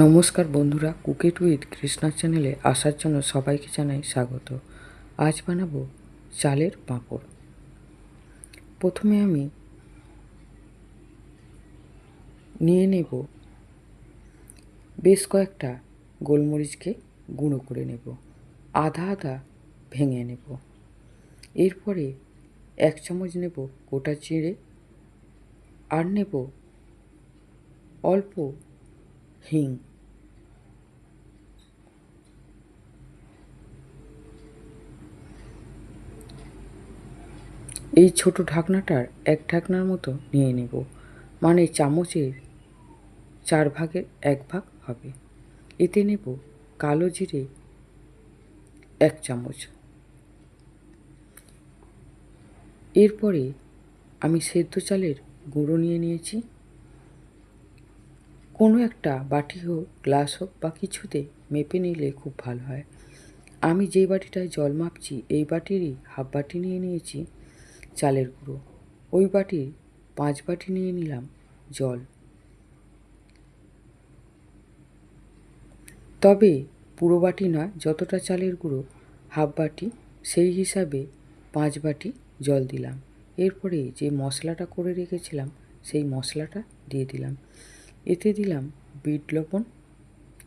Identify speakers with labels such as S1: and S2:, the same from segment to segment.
S1: নমস্কার বন্ধুরা, cook it with Krishna চ্যানেলে আসার জন্য সবাইকে জানাই স্বাগত। আজ বানাবো চালের পাঁপড়। প্রথমে আমি নিয়ে নেব বেশ কয়েকটা গোলমরিচকে গুঁড়ো করে নেব, আধা আধা ভেঙে নেব। এরপরে এক চামচ নেব গোটা চিড়ে আর নেব অল্প হিং। এই ছোট ঢাকনাটার এক ঢাকনার মতো নিয়ে নেব। মানে চামচের চার ভাগের এক ভাগ হবে। এতে নেব কালো জিরে এক চামচ। এরপরে আমি সেদ্ধ চালের গুঁড়ো নিয়ে নিয়েছি। কোনো একটা বাটি হোক, গ্লাস হোক বা কিছুতে মেপে নিলে খুব ভালো হয়। আমি যেই বাটিটায় জল মাপছি এই বাটিরই হাফ বাটি নিয়ে নিয়েছি চালের গুঁড়ো। ওই বাটির পাঁচ বাটি নিয়ে নিলাম জল। তবে পুরো বাটি না, যতটা চালের গুঁড়ো, হাফ বাটি, সেই হিসাবে পাঁচ বাটি জল দিলাম। এরপরে যে মশলাটা করে রেখেছিলাম, সেই মশলাটা দিয়ে দিলাম। এতে দিলাম বিট লবণ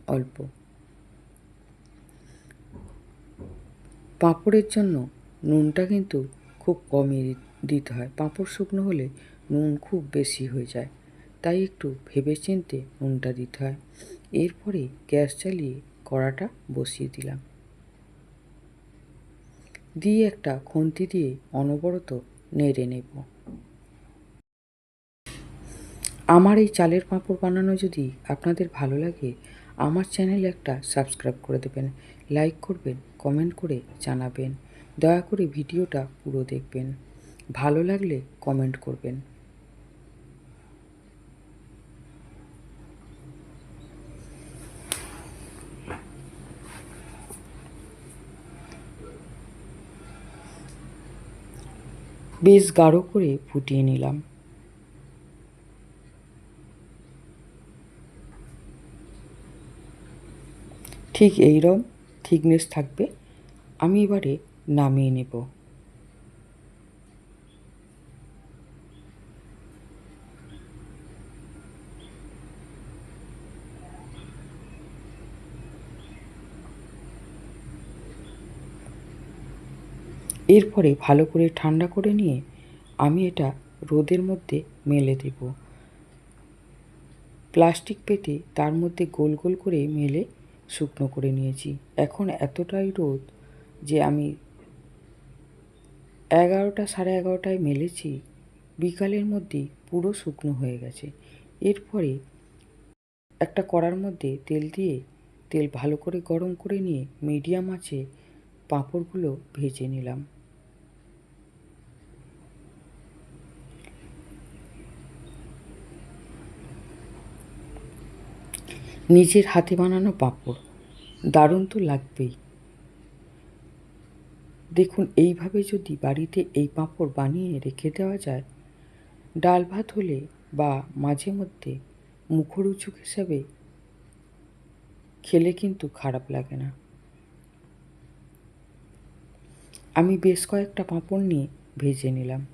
S1: অল্প। পাঁপড়ের জন্য নুনটা কিন্তু খুব কমই দিতে হয়। পাঁপড় শুকনো হলে নুন খুব বেশি হয়ে যায়, তাই একটু ভেবে চিনতে নুনটা দিতে হয়। এরপরে গ্যাস চালিয়ে কড়াটা বসিয়ে দিলাম। দিয়ে একটা খুন্তি দিয়ে অনবরত নেড়ে নেব। আমার এই চালের পাঁপড় বানানো যদি আপনাদের ভালো লাগে, আমার চ্যানেলে একটা সাবস্ক্রাইব করে দেবেন, লাইক করবেন, কমেন্ট করে জানাবেন, দয়া করে ভিডিওটা পুরো দেখবেন, ভালো লাগলে কমেন্ট করবেন। বেশ গাঢ় করে ফুটিয়ে নিলাম। ঠিক এইরকম থিকনেস থাকবে, আমি এবারে নামিয়ে নেব। এরপরে ভালো করে ঠান্ডা করে নিয়ে আমি এটা রোদের মধ্যে মেলে দেব। প্লাস্টিক পেতে তার মধ্যে গোল গোল করে মেলে শুকনো করে নিয়েছি। এখন এতটাই রোদ যে আমি এগারোটা সাড়ে এগারোটায় মেলেছি, বিকালের মধ্যে পুরো শুকনো হয়ে গেছে। এরপরে একটা কড়ার মধ্যে তেল দিয়ে তেল ভালো করে গরম করে নিয়ে মিডিয়াম আছে পাঁপড়গুলো ভেজে নিলাম। নিজের হাতে বানানো পাঁপড়। দারুণ তো লাগবেই। দেখুন, এইভাবে যদি বাড়িতে এই পাঁপড় বানিয়ে রেখে দেওয়া যায়, ডাল ভাত হলে বা মাঝে মধ্যে মুখরোচক হিসাবে খেলে কিন্তু খারাপ লাগে না। আমি বেশ কয়েকটা পাঁপড় নিয়ে ভেজে নিলাম।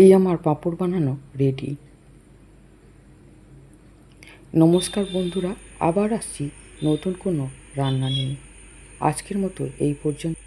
S1: এই আমার পাঁপড় বানানো রেডি নমস্কার বন্ধুরা, আবার আসছি নতুন কোনো রান্না নিয়ে। আজকের মতো এই পর্যন্ত।